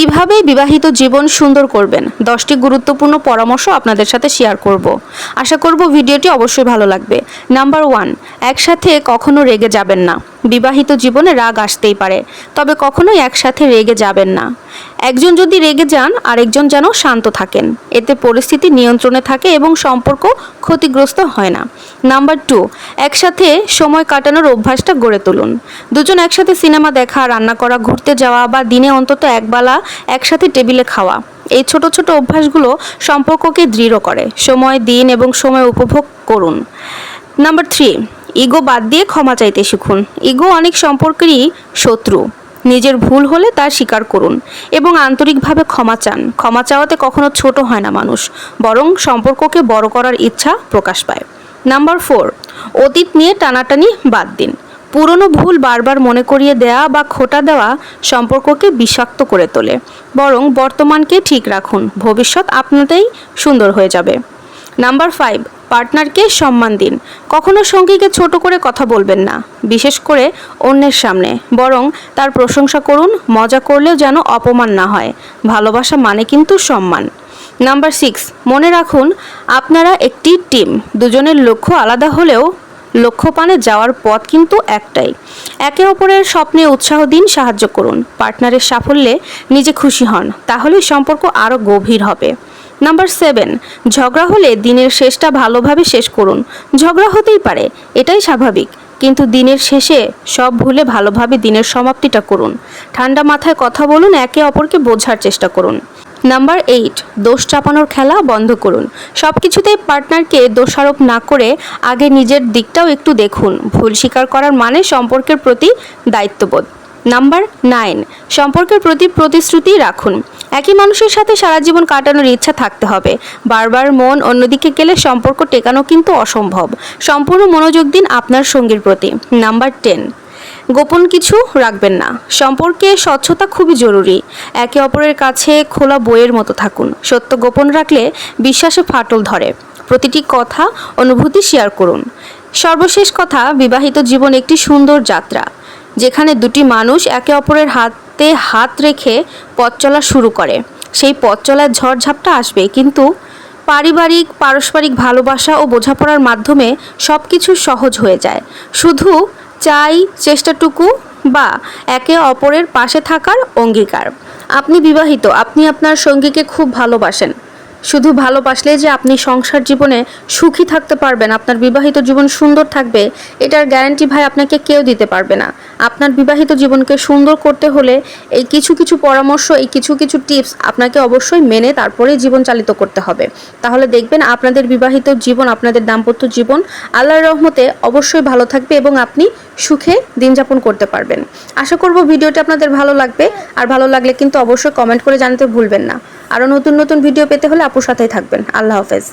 কীভাবে বিবাহিত জীবন সুন্দর করবেন? দশটি গুরুত্বপূর্ণ পরামর্শ আপনাদের সাথে শেয়ার করব। আশা করব ভিডিওটি অবশ্যই ভালো লাগবে। নাম্বার ওয়ান একসাথে কখনো রেগে যাবেন না। বিবাহিত জীবনে রাগ আসতেই পারে, তবে কখনোই একসাথে রেগে যাবেন না। একজন যদি রেগে যান, আরেকজন যেন শান্ত থাকেন। এতে পরিস্থিতি নিয়ন্ত্রণে থাকে এবং সম্পর্ক ক্ষতিগ্রস্ত হয় না। নাম্বার টু একসাথে সময় কাটানোর অভ্যাসটা গড়ে তুলুন। দুজন একসাথে সিনেমা দেখা, রান্না করা, ঘুরতে যাওয়া বা দিনে অন্তত একবেলা একসাথে টেবিলে খাওয়া। এই ছোট ছোট অভ্যাসগুলো সম্পর্ককে দৃঢ় করে। সময়, দিন এবং সময় উপভোগ করুন। নাম্বার থ্রি ইগো বাদ দিয়ে ক্ষমা চাইতে শিখুন। ইগো অনেক সম্পর্কেরই শত্রু। নিজের ভুল হলে তা স্বীকার করুন এবং আন্তরিকভাবে ক্ষমা চান। ক্ষমা চাওয়াতে কখনো ছোট হয় না মানুষ, বরং সম্পর্ককে বড় করার ইচ্ছা প্রকাশ পায়। নাম্বার ফোর অতীত নিয়ে টানাটানি বাদ দিন। পুরনো ভুল বারবার মনে করিয়ে দেওয়া বা খোটা দেওয়া সম্পর্ককে বিষাক্ত করে তোলে, বরং বর্তমানকে ঠিক রাখুন। ভবিষ্যৎ আপনাতেই সুন্দর হয়ে যাবে। নাম্বার ফাইভ পার্টনারকে সম্মান দিন। কখনো সঙ্গীকে ছোট করে কথা বলবেন না, বিশেষ করে অন্যের সামনে। বরং তার প্রশংসা করুন, মজা করলেও যেন অপমান না হয়। ভালোবাসা মানে কিন্তু সম্মান। নাম্বার সিক্স, মনে রাখুন, আপনারা একটি টিম। দুজনের লক্ষ্য আলাদা হলেও লক্ষ্যপানে যাওয়ার পথ কিন্তু একটাই। একে অপরের স্বপ্নে উৎসাহ দিন, সাহায্য করুন। পার্টনারের সাফল্যে নিজে খুশি হন, তাহলেই সম্পর্ক আরও গভীর হবে। নাম্বার সেভেন ঝগড়া হলে দিনের শেষটা ভালোভাবে শেষ করুন। ঝগড়া হতেই পারে, এটাই স্বাভাবিক। কিন্তু দিনের শেষে সব ভুলে ভালোভাবে দিনের সমাপ্তিটা করুন। ঠান্ডা মাথায় কথা বলুন, একে অপরকে বোঝার চেষ্টা করুন। নাম্বার এইট দোষ চাপানোর খেলা বন্ধ করুন। সব কিছুতেই পার্টনারকে দোষারোপ না করে আগে নিজের দিকটাও একটু দেখুন। ভুল স্বীকার করার মানে সম্পর্কের প্রতি দায়িত্ববোধ। নাম্বার নাইন সম্পর্কের প্রতি প্রতিশ্রুতি রাখুন। একই মানুষের সাথে সারা জীবন কাটানোর ইচ্ছা থাকতে হবে। বারবার মন অন্যদিকে গেলে সম্পর্ক টেকানো কিন্তু অসম্ভব। সম্পূর্ণ মনোযোগ দিন আপনার সঙ্গীর প্রতি। Number ten. গোপন কিছু রাখবেন না। সম্পর্কে স্বচ্ছতা খুবই জরুরি। একে অপরের কাছে খোলা বইয়ের মতো থাকুন। সত্য গোপন রাখলে বিশ্বাসে ফাটল ধরে। প্রতিটি কথা, অনুভূতি শেয়ার করুন। সর্বশেষ কথা, বিবাহিত জীবন একটি সুন্দর যাত্রা। যেখানে দুটি মানুষ একে অপরের হাতে হাত রেখে পথ চলা শুরু করে। সেই পথ চলার ঝড়ঝাপটা আসবে, কিন্তু পারিবারিক, পারস্পরিক ভালোবাসা ও বোঝাপড়ার মাধ্যমে সব কিছু সহজ হয়ে যায়। শুধু চাই চেষ্টাটুকু বা একে অপরের পাশে থাকার অঙ্গীকার। আপনি বিবাহিত, আপনি আপনার সঙ্গীকে খুব ভালোবাসেন। শুধু ভালোবাসলে যে আপনি সংসার জীবনে সুখী থাকতে পারবেন, আপনার বিবাহিত জীবন সুন্দর থাকবে, এটার গ্যারান্টি ভাই আপনাকে কেউ দিতে পারবে না। আপনার বিবাহিত জীবনকে সুন্দর করতে হলে এই কিছু কিছু পরামর্শ, এই কিছু কিছু টিপস আপনাকে অবশ্যই মেনে তারপরে জীবন চালিত করতে হবে। তাহলে দেখবেন আপনাদের বিবাহিত জীবন, আপনাদের দাম্পত্য জীবন আল্লাহর রহমতে অবশ্যই ভালো থাকবে এবং আপনি সুখে দিন যাপন করতে পারবেন। আশা করব ভিডিওটি আপনাদের ভালো লাগবে। আর ভালো লাগলে কিন্তু অবশ্যই কমেন্ট করে জানাতে ভুলবেন না। আরও নতুন নতুন ভিডিও পেতে হলে আপুর সাথেই থাকবেন। আল্লাহ হাফেজ।